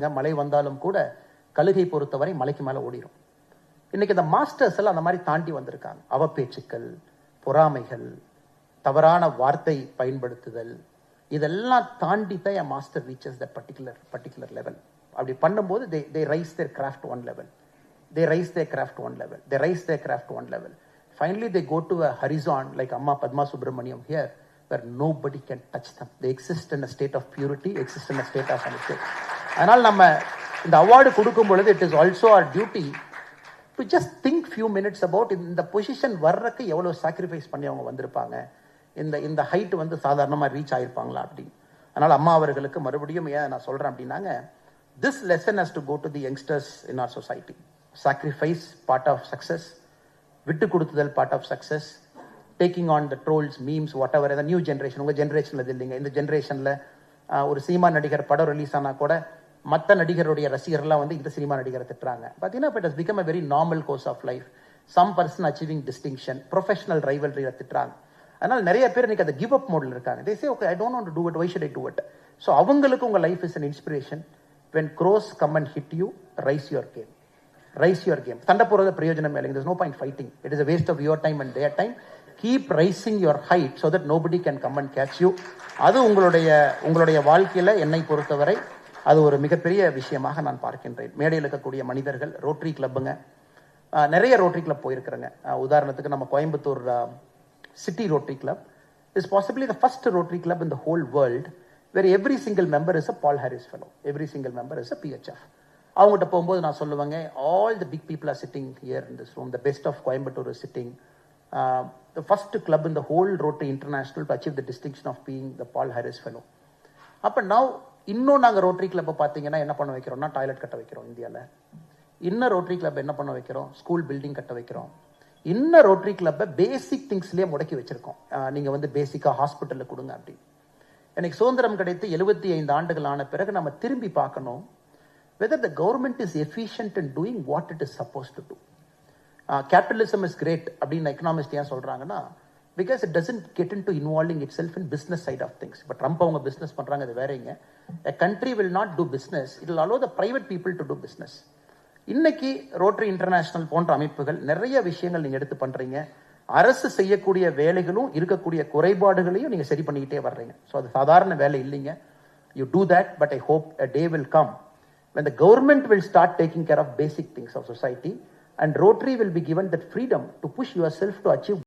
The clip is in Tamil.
மழை வந்தாலும் கூட கழுகை பொறுத்தவரை மலைக்கு மேலே ஓடிடும் இன்னைக்கு இந்த மாஸ்டர்ஸ் எல்லாம் அந்த மாதிரி தாண்டி வந்திருக்காங்க. அவப்பேச்சுக்கள் பொறாமைகள் தவறான வார்த்தை பயன்படுத்துதல் இதெல்லாம் தாண்டி தான் என் master reaches the particular particular level அப்படி பண்ணும்போது they they rise their craft one level they rise their craft one level they rise their craft one level finally they go to a horizon like அம்மா Padma Subramaniam here where nobody can touch them they exist in a state of purity exist in a state of honesty அதனால் நம்ம இந்த அவார்டு கொடுக்கும் பொழுது it is also our duty to just think few minutes about இந்த பொசிஷன் வர்றதுக்கு எவ்வளோ சாக்ரிஃபைஸ் பண்ணி அவங்க வந்திருப்பாங்க. இந்த இந்த ஹைட் வந்து சாதாரணமாக ரீச் ஆயிருப்பாங்களா அப்படின்னு அதனால் அம்மா அவர்களுக்கு மறுபடியும் ஏன் நான் சொல்கிறேன் அப்படின்னாங்க this lesson has to go to the youngsters in our society sacrifice part of success விட்டு கொடுத்துதல் part of success taking on the trolls memes whatever இந்த நியூ ஜென்ரேஷன் உங்கள் ஜென்ரேஷனில் இது இல்லைங்க. இந்த ஜென்ரேஷனில் ஒரு சினிமா நடிகர் படம் ரிலீஸ் ஆனால் கூட மற்ற நடிகருடைய ரசிகர்லாம் வந்து இந்த சினிமா நடிகரை திட்டுறாங்க. பார்த்தீங்கன்னா it has become a very normal course of life some person achieving distinction professional ரைவல்ரியை திட்டுறாங்க. அதனால் நிறைய பேர் இன்னைக்கு அந்த கிவ் அப் மோடில் இருக்காங்க. தே சே okay I don't want do it why should I do it so அவங்களுக்கு உங்கள் life is an inspiration when cross come and hit you raise your game raise your game சண்டை போகிறது பிரயோஜனம் இல்லைங்க no point fighting it is a waste of your time and their time keep rising your height so that nobody can come and catch you அது உங்களுடைய உங்களுடைய வாழ்க்கையில் என்னை பொறுத்தவரை அது ஒரு மிகப்பெரிய விஷயமாக நான் பார்க்கின்றேன். மேடையில் இருக்கக்கூடிய மனிதர்கள் ரோட்டரி கிளப்புங்க நிறைய ரோட்டரி கிளப் போயிருக்கிறேங்க. உதாரணத்துக்கு நம்ம Coimbatore city Rotary club is possibly the first Rotary club in the whole world where every single member is a Paul Harris fellow every single member is a PHF அவங்ககிட்ட போகும்போது நான் சொல்லுவாங்க all the big people are sitting here in this room the best of Coimbatore is sitting the first club in the whole Rotary International to achieve the distinction of being the Paul Harris fellow அப்போ நவ் இன்னும் நாங்கள் ரோட்டரி கிளப்பை பார்த்தீங்கன்னா என்ன பண்ண வைக்கிறோம்னா டாய்லெட் கட்ட வைக்கிறோம் இந்தியாவில் இன்னும் ரோட்டரி கிளப் என்ன பண்ண வைக்கிறோம்? ஸ்கூல் பில்டிங் கட்ட வைக்கிறோம். இன்னும் ரோட்டரி கிளப்பை பேசிக் திங்ஸ்லேயே முடக்கி வச்சுருக்கோம். நீங்கள் வந்து பேசிக்காக ஹாஸ்பிட்டலில் கொடுங்க அப்படி. எனக்கு சுதந்திரம் கிடைத்து எழுபத்தி ஐந்து ஆண்டுகள் ஆன பிறகு நம்ம திரும்பி பார்க்கணும் whether the government is efficient in doing what it is supposed to do capitalism is great அப்படின்னு எக்கனாமிஸ்ட் ஏன் சொல்கிறாங்கன்னா because it doesn't get into involving itself in business side of things இப்போ ட்ரம்ப் அவங்க பிஸ்னஸ் பண்ணுறாங்க அது வேறங்க a country will not do business it'll allow the private people to do business இன்னைக்கு ரோட்டரி இன்டர்நேஷனல் போன்ற அமைப்புகள் நிறைய விஷயங்கள் நீங்கள் எடுத்து பண்ணுறீங்க அரசு செய்யக்கூடிய வேலைகளும் இருக்கக்கூடிய குறைபாடுகளையும் நீங்கள் சரி பண்ணிக்கிட்டே வர்றீங்க. ஸோ அது சாதாரண வேலை இல்லைங்க. You do that but I hope a day will come when the government will start taking care of basic things of society and and will be given that freedom to push yourself to achieve